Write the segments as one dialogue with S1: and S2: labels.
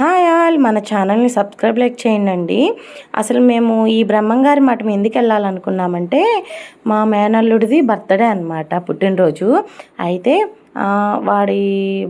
S1: Hi all మన ఛానల్ని subscribe like చేయండి అసలు మేము ఈ బ్రహ్మంగారి మఠం ఎందుకు వెళ్ళాలనుకున్నామంటే మా మేనల్లుడిది బర్త్డే అనమాట పుట్టినరోజు. అయితే వాడి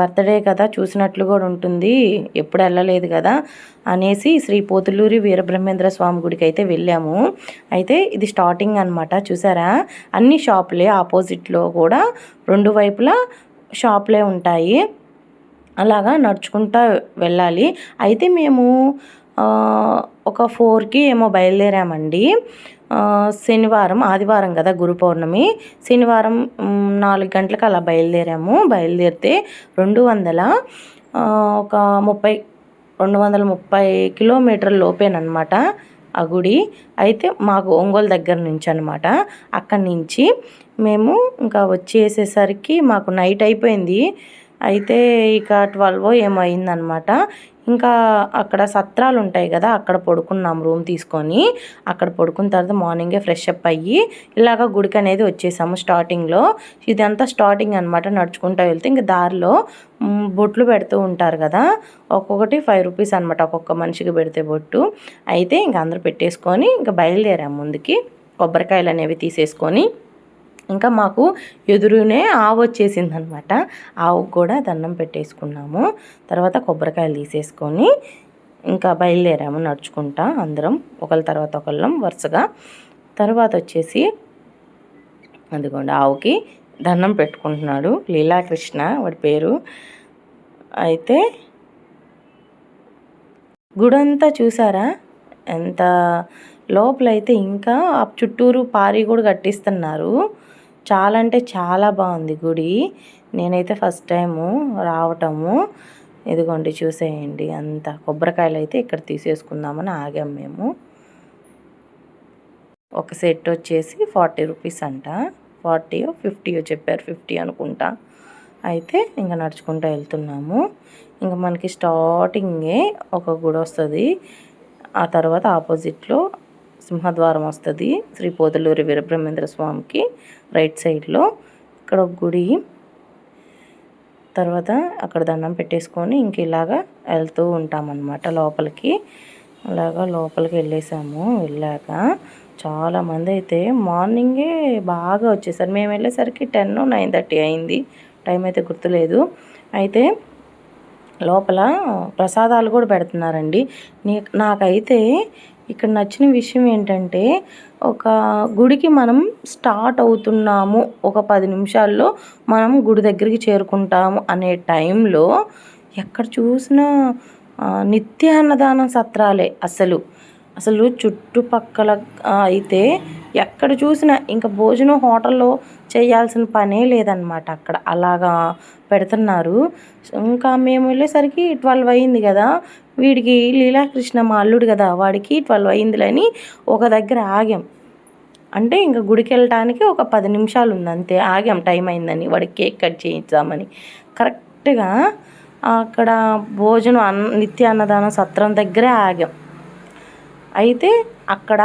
S1: బర్త్డే కదా చూసినట్లు కూడా ఉంటుంది ఎప్పుడు వెళ్ళలేదు కదా అనేసి శ్రీ పోతులూరి వీరబ్రహ్మేంద్ర స్వామి గుడికి అయితే వెళ్ళాము. అయితే ఇది స్టార్టింగ్ అనమాట చూసారా? అన్ని షాపులే ఆపోజిట్లో కూడా రెండు వైపులా షాపులే ఉంటాయి. అలాగా నడుచుకుంటా వెళ్ళాలి. అయితే మేము ఒక ఫోర్కి ఏమో బయలుదేరామండి. శనివారం ఆదివారం కదా గురు పౌర్ణమి. శనివారం నాలుగు గంటలకు అలా బయలుదేరాము. బయలుదేరితే రెండు వందల ఒక ముప్పై రెండు వందల ముప్పై కిలోమీటర్ల లోపేనమాట ఆ గుడి. అయితే మాకు ఒంగోలు దగ్గర నుంచి అనమాట అక్కడి నుంచి మేము ఇంకా వచ్చేసేసరికి మాకు నైట్ అయిపోయింది. అయితే ఇక ట్వెల్వ్ ఏమో అయిందనమాట ఇంకా అక్కడ సత్రాలు ఉంటాయి కదా అక్కడ పడుకున్నాం రూమ్ తీసుకొని. అక్కడ పడుకున్న తర్వాత మార్నింగే ఫ్రెష్ అప్ అయ్యి ఇలాగ గుడికి అనేది వచ్చేసాము స్టార్టింగ్లో. ఇదంతా స్టార్టింగ్ అనమాట నడుచుకుంటూ వెళ్తే. ఇంకా దారిలో బొట్లు పెడుతూ ఉంటారు కదా ఒక్కొక్కటి ఫైవ్ రూపీస్ అనమాట ఒక్కొక్క మనిషికి పెడితే బొట్టు. అయితే ఇంక అందరూ పెట్టేసుకొని ఇంకా బయలుదేరాము ముందుకి. కొబ్బరికాయలు అనేవి తీసేసుకొని ఇంకా మాకు ఎదురునే ఆవు వచ్చేసింది అనమాట ఆవుకు కూడా దండం పెట్టేసుకున్నాము. తర్వాత కొబ్బరికాయలు తీసేసుకొని ఇంకా బయలుదేరాము నడుచుకుంటా అందరం. ఒకళ్ళ తర్వాత ఒకళ్ళం వరుసగా. తర్వాత వచ్చేసి అందుకోండి ఆవుకి దండం పెట్టుకుంటున్నాడు లీలాకృష్ణ వాడి పేరు. అయితే గుడంతా చూసారా? ఎంత లోపలైతే ఇంకా ఆ చుట్టూరు పారి కూడా కట్టిస్తున్నారు. చాలా అంటే చాలా బాగుంది గుడి. నేనైతే ఫస్ట్ టైము రావటము. ఇదిగోండి చూసేయండి అంత. కొబ్బరికాయలు అయితే ఇక్కడ తీసేసుకుందామని ఆగాం మేము. ఒక సెట్ వచ్చేసి ఫార్టీ రూపీస్ అంట. ఫార్టీయో ఫిఫ్టీయో చెప్పారు. ఫిఫ్టీ అనుకుంటా. అయితే ఇంకా నడుచుకుంటూ వెళ్తున్నాము. ఇంకా మనకి స్టార్టింగే ఒక గుడి వస్తుంది. ఆ తర్వాత ఆపోజిట్లో సింహద్వారం వస్తుంది. శ్రీ పోతలూరి వీరబ్రహ్మేంద్ర స్వామికి రైట్ సైడ్లో. ఇక్కడ ఒక గుడి. తర్వాత అక్కడ దండం పెట్టేసుకొని ఇంక ఇలాగా వెళ్తూ ఉంటామన్నమాట లోపలికి. అలాగా లోపలికి వెళ్ళేసాము. వెళ్ళాక చాలామంది అయితే మార్నింగే బాగా వచ్చేసారు. మేము వెళ్ళేసరికి టెన్ నైన్ థర్టీ అయింది. టైం అయితే గుర్తులేదు. అయితే లోపల ప్రసాదాలు కూడా పెడుతున్నారండి. నీ నాకైతే ఇక్కడ నచ్చిన విషయం ఏంటంటే ఒక గుడికి మనం స్టార్ట్ అవుతున్నాము ఒక పది నిమిషాల్లో మనం గుడి దగ్గరికి చేరుకుంటాము అనే టైంలో ఎక్కడ చూసినా నిత్య అన్నదానం సత్రాలే అసలు. అసలు చుట్టుపక్కల అయితే ఎక్కడ చూసినా ఇంకా భోజనం హోటల్లో చేయాల్సిన పనే లేదనమాట అక్కడ. అలాగా పెడుతున్నారు. ఇంకా మేము వెళ్ళేసరికి ట్వెల్వ్ అయింది కదా. వీడికి లీలాకృష్ణ మా అల్లుడు కదా వాడికి ట్వెల్వ్ అయిందిలని ఒక దగ్గర ఆగాం. అంటే ఇంకా గుడికి వెళ్ళటానికి ఒక పది నిమిషాలు ఉంది అంతే. ఆగాం టైం అయిందని. వాడికి కేక్ కట్ చేయించామని కరెక్ట్గా అక్కడ భోజనం అన్న నిత్య అన్నదానం సత్రం దగ్గరే ఆగాం. అయితే అక్కడ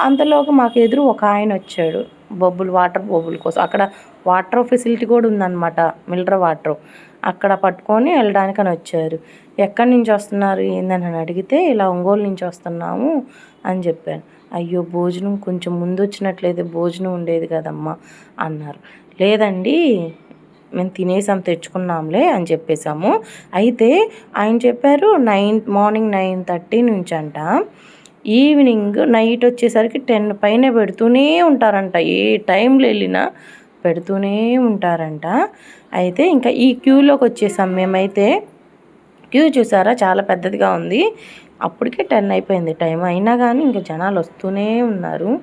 S1: అంతలోకి మాకు ఎదురు ఒక ఆయన వచ్చాడు. బొబ్బులు వాటర్ బొబ్బుల కోసం. అక్కడ వాటర్ ఫెసిలిటీ కూడా ఉందన్నమాట మిల్డర్ వాటర్. అక్కడ పట్టుకొని వెళ్ళడానికని వచ్చారు. ఎక్కడి నుంచి వస్తున్నారు? ఏందని? అని అడిగితే ఇలా ఒంగోలు నుంచి వస్తున్నాము అని చెప్పాను అయ్యో భోజనం కొంచెం ముందు వచ్చినట్లయితే భోజనం ఉండేది కదమ్మా అన్నారు. లేదండి మేము తినేసాం తెచ్చుకున్నాంలే అని చెప్పేసాము అయితే ఆయన చెప్పారు నైన్ మార్నింగ్ నైన్ థర్టీ నుంచి అంట ఈవినింగ్ నైట్ వచ్చేసరికి టెన్ పైన పెడుతూనే ఉంటారంట. ఏ టైంలో వెళ్ళినా పెడుతూనే ఉంటారంట. అయితే ఇంకా ఈ క్యూలోకి వచ్చేసాం మేమైతే. క్యూ చూసారా? చాలా పెద్దదిగా ఉంది. అప్పటికే టెన్ అయిపోయింది టైం. అయినా కానీ ఇంకా జనాలు వస్తూనే ఉన్నారు.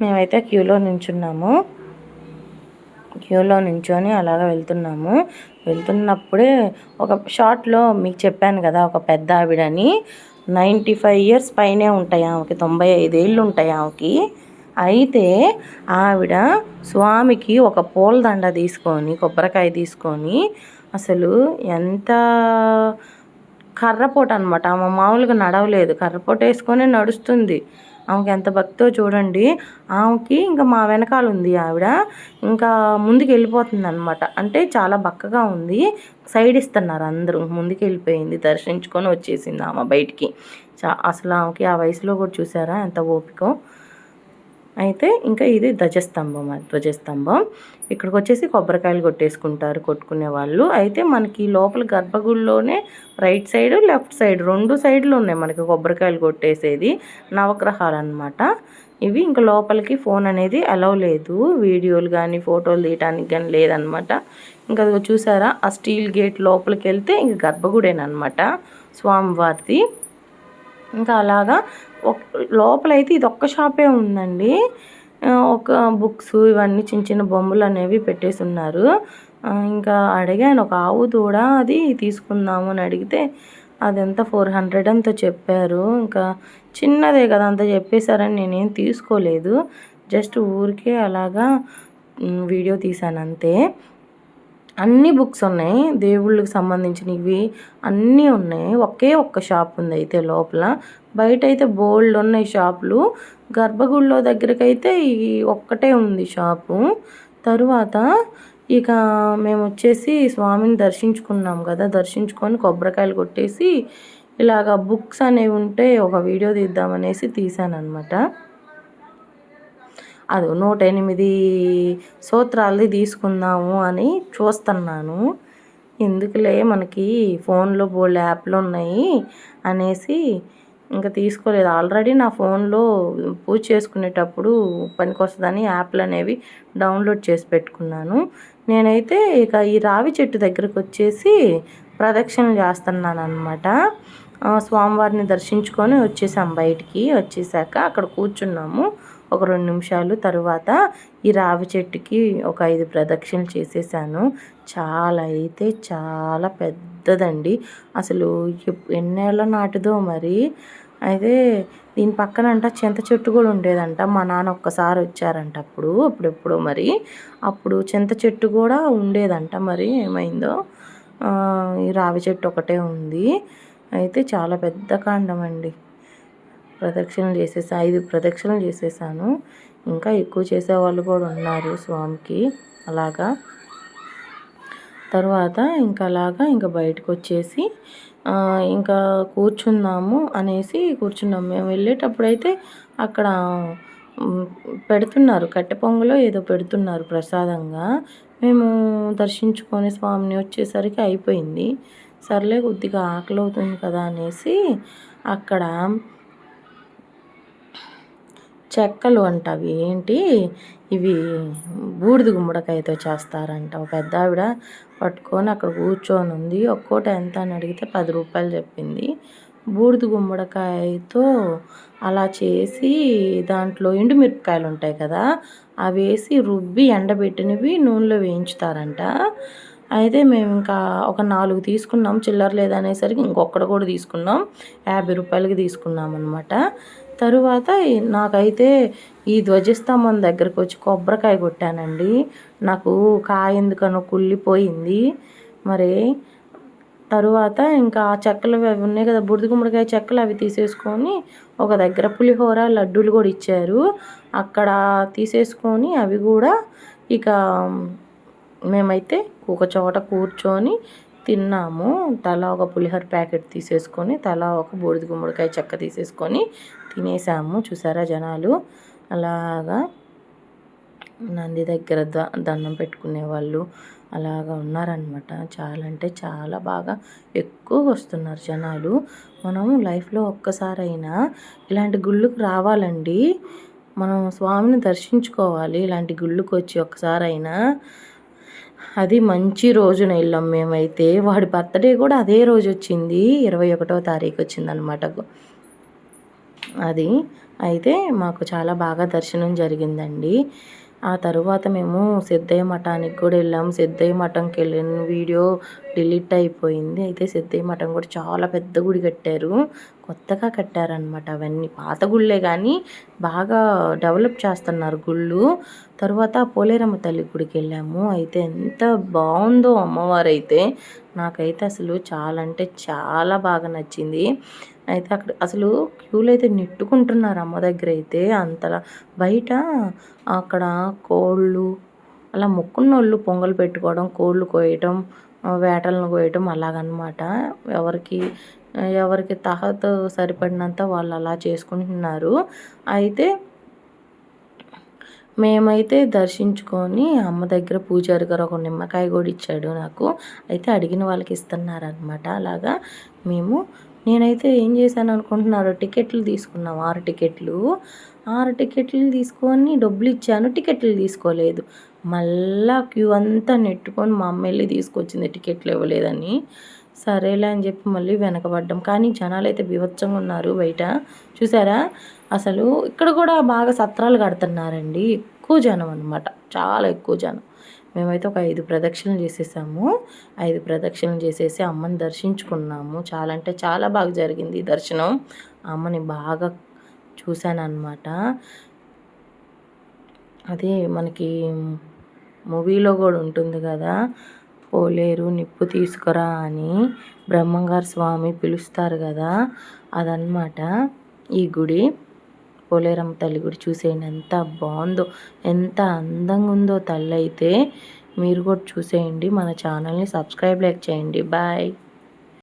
S1: మేమైతే క్యూలో నించున్నాము. క్యూలో నించొని అలాగ వెళ్తున్నాము. వెళ్తున్నప్పుడే ఒక షార్ట్లో మీకు చెప్పాను కదా ఒక పెద్ద ఆవిడని నైంటీ ఫైవ్ ఇయర్స్ పైనే ఉంటాయి ఆమెకి తొంభై ఐదేళ్ళు ఉంటాయి ఆమెకి. అయితే ఆవిడ స్వామికి ఒక పూలదండ తీసుకొని కొబ్బరికాయ తీసుకొని అసలు ఎంత కర్రపోట అనమాట ఆమె మామూలుగా నడవలేదు. కర్రపోట వేసుకొని నడుస్తుంది. ఆమెకి ఎంత భక్తో చూడండి. ఆమెకి ఇంకా మా వెనకాల ఉంది ఆవిడ. ఇంకా ముందుకు వెళ్ళిపోతుంది అనమాట అంటే చాలా బక్కగా ఉంది. సైడ్ ఇస్తున్నారు అందరూ. ముందుకు వెళ్ళిపోయింది. దర్శించుకొని వచ్చేసింది ఆమె బయటికి. చా అసలు ఆమెకి ఆ వయసులో కూడా చూసారా? ఎంత ఓపికో. అయితే ఇంకా ఇది ధ్వజస్తంభం ధ్వజస్తంభం. ఇక్కడికి వచ్చేసి కొబ్బరికాయలు కొట్టేసుకుంటారు కొట్టుకునే వాళ్ళు. అయితే మనకి లోపల గర్భగుడిలోనే రైట్ సైడ్ లెఫ్ట్ సైడ్ రెండు సైడ్లు ఉన్నాయి మనకి కొబ్బరికాయలు కొట్టేసేది. నవగ్రహాలు అనమాట ఇవి ఇంకా లోపలికి ఫోన్ అనేది అలవ్ లేదు. వీడియోలు కానీ ఫోటోలు తీయటానికి కానీ లేదనమాట ఇంకా చూసారా? ఆ స్టీల్ గేట్ లోపలికి వెళ్తే ఇంక గర్భగుడేనమాట స్వామివారిది. ఇంకా అలాగా లోపలైతే ఇది ఒక్క షాపే ఉందండి. ఒక బుక్స్ ఇవన్నీ చిన్న చిన్న బొమ్మలు అనేవి పెట్టేసి ఉన్నారు ఇంకా అడిగాను ఒక ఆవు దూడ అది తీసుకుందాము అని అడిగితే అదంత ఫోర్ హండ్రెడ్ అంతా చెప్పారు. ఇంకా చిన్నదే కదా అంత చెప్పేశారని నేనేం తీసుకోలేదు. జస్ట్ ఊరికే అలాగా వీడియో తీశాను అంతే. అన్ని బుక్స్ ఉన్నాయి. దేవుళ్ళకి సంబంధించినవి అన్నీ ఉన్నాయి. ఒకే ఒక్క షాప్ ఉంది అయితే లోపల. బయట అయితే బోల్డ్ ఉన్నాయి షాపులు. గర్భగుడిలో దగ్గరకైతే ఈ ఒక్కటే ఉంది షాపు. తరువాత ఇక మేము వచ్చేసి స్వామిని దర్శించుకున్నాం కదా. దర్శించుకొని కొబ్బరికాయలు కొట్టేసి ఇలాగ బుక్స్ అనేవి ఉంటే ఒక వీడియో తీద్దామనేసి తీసాను అనమాట అది నూట ఎనిమిది సూత్రాలది తీసుకుందాము అని చూస్తున్నాను. ఎందుకులే మనకి ఫోన్లో బోల్డ్ యాప్లు ఉన్నాయి అనేసి ఇంకా తీసుకోలేదు. ఆల్రెడీ నా ఫోన్లో పూజ చేసుకునేటప్పుడు పనికొస్తుందని యాప్లు అనేవి డౌన్లోడ్ చేసి పెట్టుకున్నాను. నేనైతే ఇక ఈ రావి చెట్టు దగ్గరకు వచ్చేసి ప్రదక్షిణలు చేస్తున్నాను అనమాట స్వామివారిని దర్శించుకొని వచ్చేసాం బయటికి. వచ్చేసాక అక్కడ కూర్చున్నాము. ఒక రెండు నిమిషాలు తరువాత ఈ రావి చెట్టుకి ఒక ఐదు ప్రదక్షిణలు చేసేసాను. చాలా అయితే చాలా పెద్దదండి. అసలు ఎన్నేళ్ళ నాటిదో మరి. అయితే దీని పక్కన అంట చింత చెట్టు కూడా ఉండేదంట. మా నాన్న ఒక్కసారి వచ్చారంట అప్పుడు అప్పుడెప్పుడు మరి. అప్పుడు చింత చెట్టు కూడా ఉండేదంట మరి ఏమైందో. ఈ రావి చెట్టు ఒకటే ఉంది. అయితే చాలా పెద్ద కాండం అండి. ప్రదక్షిణలు చేసేసా ఐదు ప్రదక్షిణలు చేసేసాను. ఇంకా ఎక్కువ చేసేవాళ్ళు కూడా ఉన్నారు స్వామికి. అలాగా. తర్వాత ఇంకా అలాగా ఇంకా బయటకు వచ్చేసి ఇంకా కూర్చుందాము అనేసి కూర్చున్నాము. మేము వెళ్ళేటప్పుడైతే అక్కడ పెడుతున్నారు. కట్టె పొంగులో ఏదో పెడుతున్నారు ప్రసాదంగా. మేము దర్శించుకొని స్వామిని వచ్చేసరికి అయిపోయింది. సర్లే కొద్దిగా ఆకలి అవుతుంది కదా అనేసి అక్కడ చెక్కలు అంట అవి ఏంటి? ఇవి బూడిద గుమ్మడికాయతో చేస్తారంట. ఒక పెద్ద ఆవిడ పట్టుకొని అక్కడ కూర్చొని ఉంది. ఒక్కోటి ఎంత అని అడిగితే పది రూపాయలు చెప్పింది. బూడిద గుమ్మడికాయతో అలా చేసి దాంట్లో ఎండుమిరపకాయలు ఉంటాయి కదా అవి వేసి రుబ్బి ఎండబెట్టినవి నూనెలో వేయించుతారంట. అయితే మేము ఇంకా ఒక నాలుగు తీసుకున్నాం. చిల్లర లేదనేసరికి ఇంకొకటి కూడా తీసుకున్నాం. యాభై రూపాయలకి తీసుకున్నాం అనమాట తరువాత నాకైతే ఈ ధ్వజస్తంభం దగ్గరకు వచ్చి కొబ్బరికాయ కొట్టానండి. నాకు కాయ ఎందుకనో కుళ్ళిపోయింది. మరి తరువాత ఇంకా చెక్కలు అవి ఉన్నాయి కదా బుడిది గుమ్మడికాయ చెక్కలు అవి తీసేసుకొని ఒక దగ్గర పులిహోర లడ్డూలు కూడా ఇచ్చారు. అక్కడ తీసేసుకొని అవి కూడా ఇక మేమైతే ఒక చోట కూర్చొని తిన్నాము. తలా ఒక పులిహోర ప్యాకెట్ తీసేసుకొని తలా ఒక బూడిద గుమ్మడికాయ చెక్క తీసేసుకొని తినేసాము. చూసారా జనాలు? అలాగా నంది దగ్గర ద దండం పెట్టుకునే వాళ్ళు అలాగా ఉన్నారనమాట చాలా అంటే చాలా బాగా ఎక్కువ వస్తున్నారు జనాలు. మనం లైఫ్లో ఒక్కసారైనా ఇలాంటి గుళ్ళకు రావాలండి. మనం స్వామిని దర్శించుకోవాలి. ఇలాంటి గుళ్ళకు వచ్చి ఒక్కసారైనా అది మంచి రోజున వెళ్ళాం మేమైతే వాడి బర్త్డే కూడా అదే రోజు వచ్చింది. ఇరవై ఒకటో తారీఖు వచ్చిందనమాట అది. అయితే మాకు చాలా బాగా దర్శనం జరిగిందండి. ఆ తరువాత మేము సిద్ధయ్య మఠానికి కూడా వెళ్ళాము సిద్ధయ్య మఠంకి వెళ్ళిన వీడియో డిలీట్ అయిపోయింది. అయితే సిద్ధయ్య మఠం కూడా చాలా పెద్ద గుడి కట్టారు. కొత్తగా కట్టారనమాట అవన్నీ. పాత గుళ్ళే కానీ బాగా డెవలప్ చేస్తున్నారు గుళ్ళు. తర్వాత పోలేరమ్మ తల్లి గుడికి వెళ్ళాము. అయితే ఎంత బాగుందో అమ్మవారు అయితే. నాకైతే అసలు చాలా అంటే చాలా బాగా నచ్చింది. అయితే అక్కడ అసలు క్యూలు అయితే నెట్టుకుంటున్నారు అమ్మ దగ్గర అయితే అంతలా. బయట అక్కడ కోళ్ళు అలా మొక్కున్నోళ్ళు పొంగల్ పెట్టుకోవడం కోళ్ళు కోయటం వేటలను కోయటం అలాగనమాట. ఎవరికి ఎవరికి తహత సరిపడినంత వాళ్ళు అలా చేసుకుంటున్నారు. అయితే మేమైతే దర్శించుకొని అమ్మ దగ్గర పూజారి గారు ఒక నిమ్మకాయ కూడా ఇచ్చాడు నాకు. అయితే అడిగిన వాళ్ళకి ఇస్తున్నారనమాట. అలాగా మేము నేనైతే ఏం చేశాను అనుకుంటున్నారు టికెట్లు తీసుకున్నాం. ఆరు టికెట్లు. ఆరు టికెట్లు తీసుకొని డబ్బులు ఇచ్చాను. టికెట్లు తీసుకోలేదు. మళ్ళా క్యూ అంతా నెట్టుకొని మా అమ్మ వెళ్ళి తీసుకొచ్చింది టికెట్లు ఇవ్వలేదని. సరేలే అని చెప్పి మళ్ళీ వెనకబడ్డాం. కానీ జనాలు అయితే బీభత్సంగా ఉన్నారు బయట. చూసారా? అసలు ఇక్కడ కూడా బాగా సత్రాలు కడుతున్నారండి. ఎక్కువ జనం అనమాట చాలా ఎక్కువ జనం. మేమైతే ఒక ఐదు ప్రదక్షిణలు చేసేసాము. ఐదు ప్రదక్షిణలు చేసేసి అమ్మని దర్శించుకున్నాము. చాలా అంటే చాలా బాగా జరిగింది దర్శనం. అమ్మని బాగా చూశాను అనమాట అదే మనకి మూవీలో కూడా ఉంటుంది కదా పోలేరు నిప్పు తీసుకురా అని బ్రహ్మంగారు స్వామి పిలుస్తారు కదా అదనమాట ఈ గుడి. పోలేరమ్మ తల్లి గుడి చూసేయండి. ఎంత బాగుందో ఎంత అందంగా ఉందో తల్లి అయితే మీరు కూడా చూసేయండి. మన ఛానల్ని సబ్స్క్రైబ్ లైక్ చేయండి. బాయ్.